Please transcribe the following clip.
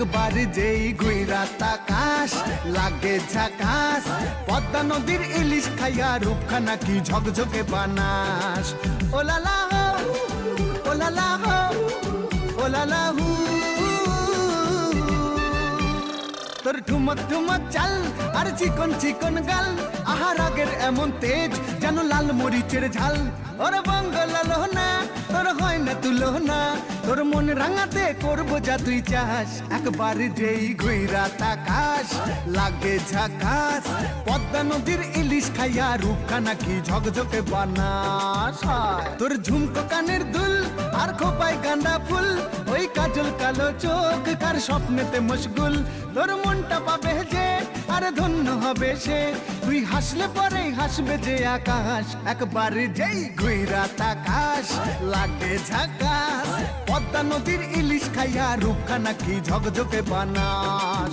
একবার যেই গুইরা তাকাস, লাগে ঝাকাস, পদ্মা নদীর ইলিশ খাইয়া রূপখানা কি ঝকঝকে বানাস। ওলালা হো ওলালা হো ওলালা হু। তোর ঠুমক ঠুমক চাল আর চিকন চিকন গাল, আহার আগের এমন তেজ যেন লাল মরিচের ঝাল। ওর বঙ্গল না তোর হয় না তুলো না তোর মন রাঙাতে করব যা তুই চাস একবার যেই ঘুইরা তাকাস, লাগে ঝাকাস। পদ্মা নদীর ইলিশ খাইয়া রূপকা কি ঝকঝকে বানাস তোর ঝুমকো কানের দুল আর খোপায় গাঁদা ফুল ওই কাজল কালো চোখ, কার স্বপ্নেতে মশগুল? তোর মনটা পাবে যে, আর ধন্য হবে সে। তুই হাসলে পরে হাসবে যে আকাশ, একবার যেই ঘুইরা তাকাশ লাগে ঝাকাশ পদ্মা নদীর ইলিশ খাইয়া রূপখানা কি ঝকঝকে বানাস।